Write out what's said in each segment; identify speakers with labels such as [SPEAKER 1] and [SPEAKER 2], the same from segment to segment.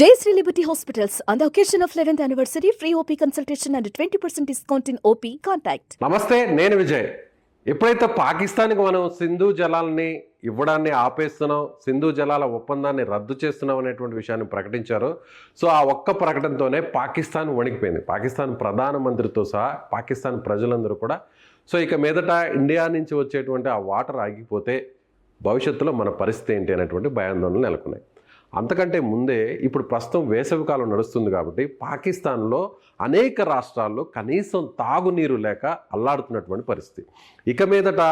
[SPEAKER 1] Jayasree Liberty Hospitals, on the occasion of 11th anniversary, free OP consultation and 20% discount in OP. Contact.
[SPEAKER 2] నమస్తే నేను విజయ్ ఎప్పుడైతే పాకిస్తాన్కి మనం సింధు జలాలని ఇవ్వడాన్ని ఆపేస్తున్నాం సింధు జలాల ఒప్పందాన్ని రద్దు చేస్తున్నాం అనేటువంటి విషయాన్ని ప్రకటించారు సో ఆ ఒక్క ప్రకటనతోనే పాకిస్తాన్ వణికిపోయింది పాకిస్తాన్ ప్రధానమంత్రితో సహా పాకిస్తాన్ ప్రజలందరూ కూడా సో ఇక మీదట ఇండియా నుంచి వచ్చేటువంటి ఆ వాటర్ ఆగిపోతే భవిష్యత్తులో మన పరిస్థితి ఏంటి అనేటువంటి భయాందోళనలు నెలకొన్నాయి అంతకంటే ముందే ఇప్పుడు ప్రస్తుతం వేసవికాలం నడుస్తుంది కాబట్టి పాకిస్తాన్లో అనేక రాష్ట్రాల్లో కనీసం తాగునీరు లేక అల్లాడుతున్నటువంటి పరిస్థితి. ఇక మీదట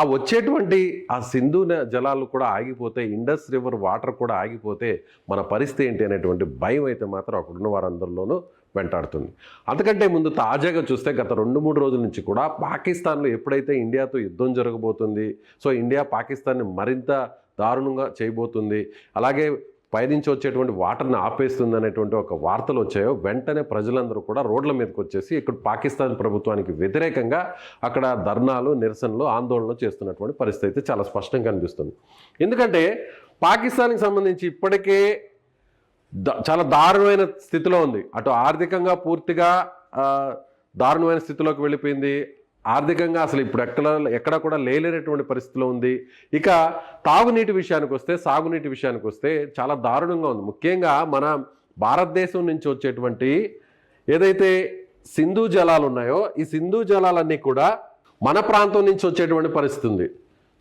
[SPEAKER 2] ఆ వచ్చేటువంటి ఆ సింధు జలాలు కూడా ఆగిపోతే ఇండస్ రివర్ వాటర్ కూడా ఆగిపోతే మన పరిస్థితి ఏంటి అనేటువంటి భయం అయితే మాత్రం అక్కడున్న వారందరిలోనూ వెంటాడుతుంది. అంతకంటే ముందు తాజాగా చూస్తే గత రెండు మూడు రోజుల నుంచి కూడా పాకిస్తాన్లో ఎప్పుడైతే ఇండియాతో యుద్ధం జరగబోతుంది సో ఇండియా పాకిస్తాన్ని మరింత దారుణంగా చేయబోతుంది అలాగే పైనుంచి వచ్చేటువంటి వాటర్ని ఆపేస్తుంది అనేటువంటి ఒక వార్తలు వచ్చాయో వెంటనే ప్రజలందరూ కూడా రోడ్ల మీదకి వచ్చేసి ఇక్కడ పాకిస్తాన్ ప్రభుత్వానికి వ్యతిరేకంగా అక్కడ ధర్నాలు నిరసనలు ఆందోళనలు చేస్తున్నటువంటి పరిస్థితి అయితే చాలా స్పష్టంగా కనిపిస్తుంది ఎందుకంటే పాకిస్తాన్కి సంబంధించి ఇప్పటికే ద- చాలా దారుణమైన స్థితిలో ఉంది. అటు ఆర్థికంగా పూర్తిగా దారుణమైన స్థితిలోకి వెళ్ళిపోయింది. ఆర్థికంగా అసలు ఇప్పుడు ఎక్కడ ఎక్కడ కూడా లేలేనటువంటి పరిస్థితిలో ఉంది. ఇక తాగునీటి విషయానికి వస్తే సాగునీటి విషయానికి వస్తే చాలా దారుణంగా ఉంది. ముఖ్యంగా మన భారతదేశం నుంచి వచ్చేటువంటి ఏదైతే సింధు జలాలు ఉన్నాయో ఈ సింధు జలాలన్నీ కూడా మన ప్రాంతం నుంచి వచ్చేటువంటి పరిస్థితి ఉంది.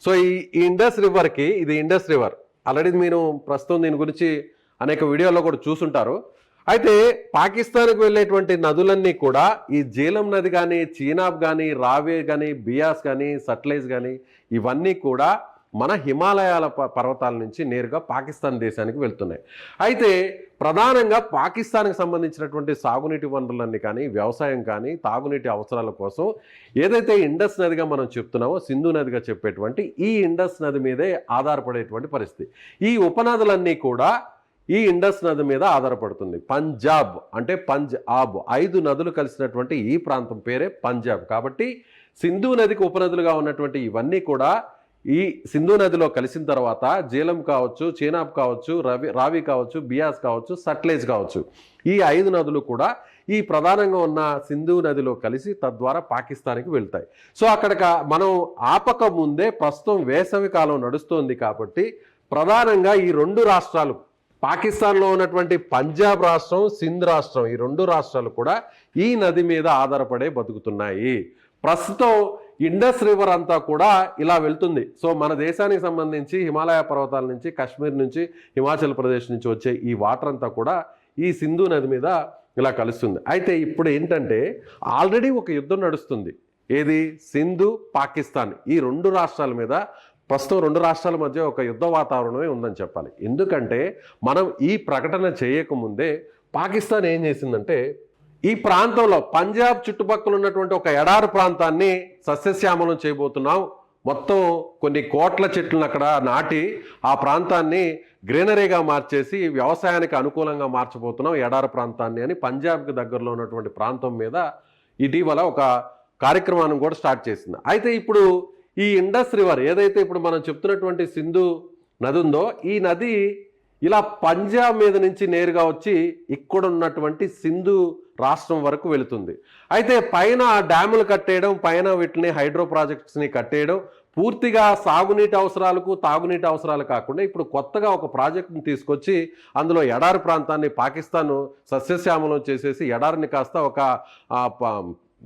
[SPEAKER 2] సో ఈ ఈ ఇండస్ రివర్కి ఇది ఇండస్ రివర్. ఆల్రెడీ మీరు ప్రస్తుతం దీని గురించి అనేక వీడియోల్లో కూడా చూసుంటారు. అయితే పాకిస్తాన్కు వెళ్ళేటువంటి నదులన్నీ కూడా ఈ జీలం నది కానీ చీనాబ్ కానీ రావే కానీ బియాస్ కానీ సట్లైజ్ కానీ ఇవన్నీ కూడా మన హిమాలయాల పర్వతాల నుంచి నేరుగా పాకిస్తాన్ దేశానికి వెళ్తున్నాయి. అయితే ప్రధానంగా పాకిస్తాన్కి సంబంధించినటువంటి సాగునీటి వనరులన్నీ కానీ వ్యవసాయం కానీ తాగునీటి అవసరాల కోసం ఏదైతే ఇండస్ నదిగా మనం చెప్తున్నామో సింధు నదిగా చెప్పేటువంటి ఈ ఇండస్ నది మీదే ఆధారపడేటువంటి పరిస్థితి. ఈ ఉపనదులన్నీ కూడా ఈ ఇండస్ నది మీద ఆధారపడుతుంది. పంజాబ్ అంటే పంజ్ ఆబ్ ఐదు నదులు కలిసినటువంటి ఈ ప్రాంతం పేరే పంజాబ్. కాబట్టి సింధు నదికి ఉపనదులుగా ఉన్నటువంటి ఇవన్నీ కూడా ఈ సింధు నదిలో కలిసిన తర్వాత జీలం కావచ్చు చీనాబ్ కావచ్చు రవి రావి కావచ్చు బియాస్ కావచ్చు సట్లేజ్ కావచ్చు. ఈ ఐదు నదులు కూడా ఈ ప్రధానంగా ఉన్న సింధు నదిలో కలిసి తద్వారా పాకిస్తాన్కి వెళ్తాయి. సో అక్కడ మనం ఆపక ముందే ప్రస్తుతం వేసవి కాలం నడుస్తోంది కాబట్టి ప్రధానంగా ఈ రెండు రాష్ట్రాలు పాకిస్తాన్లో ఉన్నటువంటి పంజాబ్ రాష్ట్రం సింధ్ రాష్ట్రం ఈ రెండు రాష్ట్రాలు కూడా ఈ నది మీద ఆధారపడే బతుకుతున్నాయి. ప్రస్తుతం ఇండస్ రివర్ అంతా కూడా ఇలా వెళ్తుంది. సో మన దేశానికి సంబంధించి హిమాలయ పర్వతాల నుంచి కాశ్మీర్ నుంచి హిమాచల్ ప్రదేశ్ నుంచి వచ్చే ఈ వాటర్ అంతా కూడా ఈ సింధు నది మీద ఇలా కలుస్తుంది. అయితే ఇప్పుడు ఏంటంటే ఆల్రెడీ ఒక యుద్ధం నడుస్తుంది. ఏది? సింధు పాకిస్తాన్. ఈ రెండు రాష్ట్రాల మీద ప్రస్తుతం రెండు రాష్ట్రాల మధ్య ఒక యుద్ధ వాతావరణమే ఉందని చెప్పాలి. ఎందుకంటే మనం ఈ ప్రకటన చేయకముందే పాకిస్తాన్ ఏం చేసిందంటే ఈ ప్రాంతంలో పంజాబ్ చుట్టుపక్కల ఉన్నటువంటి ఒక ఎడారు ప్రాంతాన్ని సస్యశ్యామలం చేయబోతున్నాం. మొత్తం కొన్ని కోట్ల చెట్లను అక్కడ నాటి ఆ ప్రాంతాన్ని గ్రీనరీగా మార్చేసి వ్యవసాయానికి అనుకూలంగా మార్చబోతున్నాం ఎడారు ప్రాంతాన్ని అని పంజాబ్కి దగ్గరలో ఉన్నటువంటి ప్రాంతం మీద ఇటీవల ఒక కార్యక్రమాన్ని కూడా స్టార్ట్ చేసింది. అయితే ఇప్పుడు ఈ ఇండస్ రివర్ ఏదైతే ఇప్పుడు మనం చెప్తున్నటువంటి సింధు నది ఉందో ఈ నది ఇలా పంజాబ్ మీద నుంచి నేరుగా వచ్చి ఇక్కడ ఉన్నటువంటి సింధు రాష్ట్రం వరకు వెళుతుంది. అయితే పైన డ్యాములు కట్టేయడం పైన వీటిని హైడ్రో ప్రాజెక్ట్స్ని కట్టేయడం పూర్తిగా సాగునీటి అవసరాలకు తాగునీటి అవసరాలు కాకుండా ఇప్పుడు కొత్తగా ఒక ప్రాజెక్టును తీసుకొచ్చి అందులో ఎడారి ప్రాంతాన్ని పాకిస్తాన్ సస్యశ్యామలం చేసేసి ఎడారిని కాస్త ఒక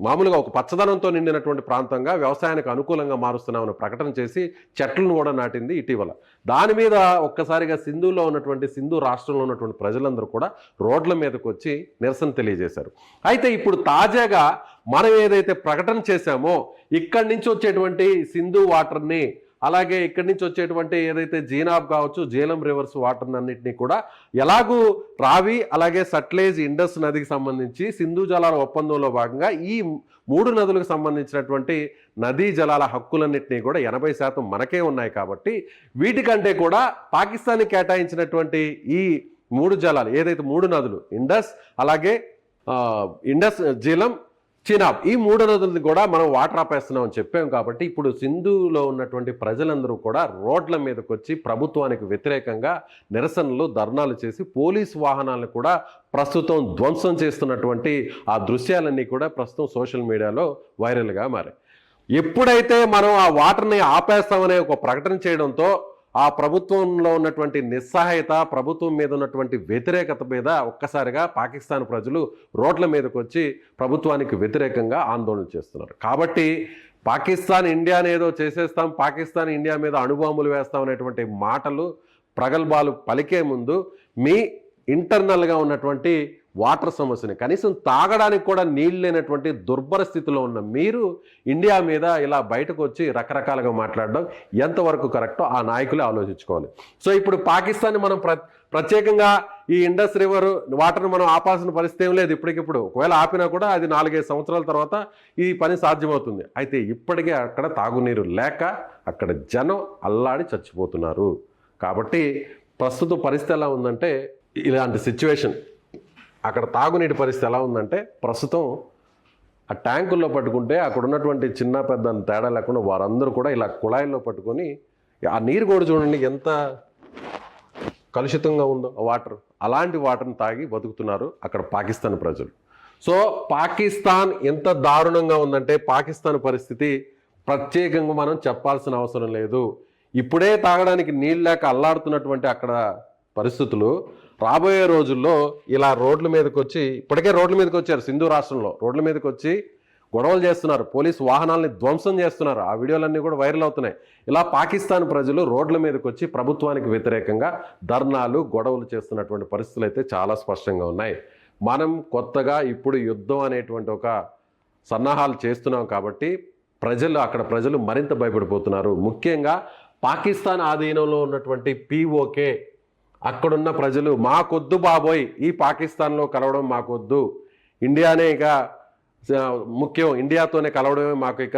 [SPEAKER 2] మామూలుగా ఒక పచ్చదనంతో నిండినటువంటి ప్రాంతంగా వ్యవసాయానికి అనుకూలంగా మారుస్తున్నామని ప్రకటన చేసి చెట్లను కూడా నాటింది ఇటీవల. దాని మీద ఒక్కసారిగా సింధులో ఉన్నటువంటి సింధు రాష్ట్రంలో ఉన్నటువంటి ప్రజలందరూ కూడా రోడ్ల మీదకు వచ్చి నిరసన తెలియజేశారు. అయితే ఇప్పుడు తాజాగా మనం ఏదైతే ప్రకటన చేశామో ఇక్కడి నుంచి వచ్చేటువంటి సింధు వాటర్ని అలాగే ఇక్కడి నుంచి వచ్చేటువంటి ఏదైతే జీనాబ్ కావచ్చు జీలం రివర్స్ వాటర్ అన్నింటినీ కూడా ఎలాగూ రావి అలాగే సట్లేజ్ ఇండస్ నదికి సంబంధించి సింధు జలాల ఒప్పందంలో భాగంగా ఈ మూడు నదులకు సంబంధించినటువంటి నదీ జలాల హక్కులన్నింటినీ కూడా ఎనభై శాతం మనకే ఉన్నాయి కాబట్టి వీటికంటే కూడా పాకిస్తాన్కి కేటాయించినటువంటి ఈ మూడు జలాలు ఏదైతే మూడు నదులు ఇండస్ అలాగే ఇండస్ జీలం చీనాబ్ ఈ మూడు రోజులది కూడా మనం వాటర్ ఆపేస్తున్నామని చెప్పాం కాబట్టి ఇప్పుడు సింధులో ఉన్నటువంటి ప్రజలందరూ కూడా రోడ్ల మీదకి వచ్చి ప్రభుత్వానికి వ్యతిరేకంగా నిరసనలు ధర్నాలు చేసి పోలీస్ వాహనాలను కూడా ప్రస్తుతం ధ్వంసం చేస్తున్నటువంటి ఆ దృశ్యాలన్నీ కూడా ప్రస్తుతం సోషల్ మీడియాలో వైరల్గా మారాయి. ఎప్పుడైతే మనం ఆ వాటర్ని ఆపేస్తామనే ఒక ప్రకటన చేయడంతో ఆ ప్రభుత్వంలో ఉన్నటువంటి నిస్సహాయత ప్రభుత్వం మీద ఉన్నటువంటి వ్యతిరేకత మీద ఒక్కసారిగా పాకిస్తాన్ ప్రజలు రోడ్ల మీదకి వచ్చి ప్రభుత్వానికి వ్యతిరేకంగా ఆందోళన చేస్తున్నారు. కాబట్టి పాకిస్తాన్ ఇండియాని ఏదో చేసేస్తాం పాకిస్తాన్ ఇండియా మీద అణుబాంబులు వేస్తాం అనేటువంటి మాటలు ప్రగల్భాలు పలికే ముందు మీ ఇంటర్నల్గా ఉన్నటువంటి వాటర్ సమస్యని కనీసం తాగడానికి కూడా నీళ్ళు లేనటువంటి దుర్భర స్థితిలో ఉన్న మీరు ఇండియా మీద ఇలా బయటకు వచ్చి రకరకాలుగా మాట్లాడడం ఎంతవరకు కరెక్టో ఆ నాయకులే ఆలోచించుకోవాలి. సో ఇప్పుడు పాకిస్తాన్ మనం ప్ర ప్రత్యేకంగా ఈ ఇండస్ రివర్ వాటర్ని మనం ఆపాల్సిన పరిస్థితి ఏం లేదు ఇప్పటికిప్పుడు. ఒకవేళ ఆపినా కూడా అది నాలుగైదు సంవత్సరాల తర్వాత ఈ పని సాధ్యమవుతుంది. అయితే ఇప్పటికే అక్కడ తాగునీరు లేక అక్కడ జనం అల్లాడి చచ్చిపోతున్నారు. కాబట్టి ప్రస్తుత పరిస్థితి ఎలా ఉందంటే ఇలాంటి సిచ్యువేషన్ అక్కడ తాగునీటి పరిస్థితి ఎలా ఉందంటే ప్రస్తుతం ఆ ట్యాంకుల్లో పట్టుకుంటే అక్కడ ఉన్నటువంటి చిన్న పెద్ద తేడా లేకుండా వారందరూ కూడా ఇలా కుళాయిల్లో పట్టుకొని ఆ నీరు కూడా చూడండి ఎంత కలుషితంగా ఉందో వాటర్. అలాంటి వాటర్ని తాగి బతుకుతున్నారు అక్కడ పాకిస్తాన్ ప్రజలు. సో పాకిస్తాన్ ఎంత దారుణంగా ఉందంటే పాకిస్తాన్ పరిస్థితి ప్రత్యేకంగా మనం చెప్పాల్సిన అవసరం లేదు. ఇప్పుడే తాగడానికి నీళ్ళు లేక అల్లాడుతున్నటువంటి అక్కడ పరిస్థితులు రాబోయే రోజుల్లో ఇలా రోడ్ల మీదకి వచ్చి ఇప్పటికే రోడ్ల మీదకి వచ్చారు సింధు రాష్ట్రంలో. రోడ్ల మీదకి వచ్చి గొడవలు చేస్తున్నారు. పోలీస్ వాహనాలని ధ్వంసం చేస్తున్నారు. ఆ వీడియోలన్నీ కూడా వైరల్ అవుతున్నాయి. ఇలా పాకిస్తాన్ ప్రజలు రోడ్ల మీదకి వచ్చి ప్రభుత్వానికి వ్యతిరేకంగా ధర్నాలు గొడవలు చేస్తున్నటువంటి పరిస్థితులు అయితే చాలా స్పష్టంగా ఉన్నాయి. మనం కొత్తగా ఇప్పుడు యుద్ధం అనేటువంటి ఒక సన్నాహాలు చేస్తున్నాం కాబట్టి ప్రజలు అక్కడ ప్రజలు మరింత భయపడిపోతున్నారు. ముఖ్యంగా పాకిస్తాన్ ఆధీనంలో ఉన్నటువంటి పీఓకే అక్కడున్న ప్రజలు మాకొద్దు బాబోయ్ ఈ పాకిస్తాన్లో కలవడం మాకొద్దు. ఇండియానే ఇక ముఖ్యం ఇండియాతోనే కలవడమే మాకు ఇక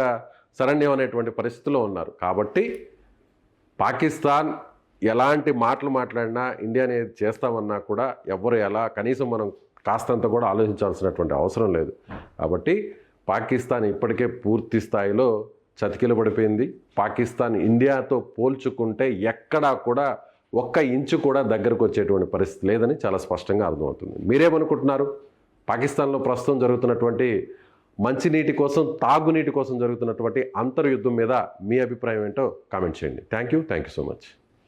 [SPEAKER 2] శరణ్యం అనేటువంటి పరిస్థితిలో ఉన్నారు. కాబట్టి పాకిస్తాన్ ఎలాంటి మాటలు మాట్లాడినా ఇండియా అనేది చేస్తామన్నా కూడా ఎవరు ఎలా కనీసం మనం కాస్తంత కూడా ఆలోచించాల్సినటువంటి అవసరం లేదు. కాబట్టి పాకిస్తాన్ ఇప్పటికే పూర్తి స్థాయిలో చతికిల పడిపోయింది పాకిస్తాన్ ఇండియాతో పోల్చుకుంటే ఎక్కడా కూడా ఒక్క ఇంచు కూడా దగ్గరకు వచ్చేటువంటి పరిస్థితి లేదని చాలా స్పష్టంగా అర్థమవుతుంది. మీరేమనుకుంటున్నారు? పాకిస్తాన్లో ప్రస్తుతం జరుగుతున్నటువంటి మంచినీటి కోసం తాగునీటి కోసం జరుగుతున్నటువంటి అంతర్యుద్ధం మీద మీ అభిప్రాయం ఏంటో కామెంట్ చేయండి. Thank you. Thank you so much.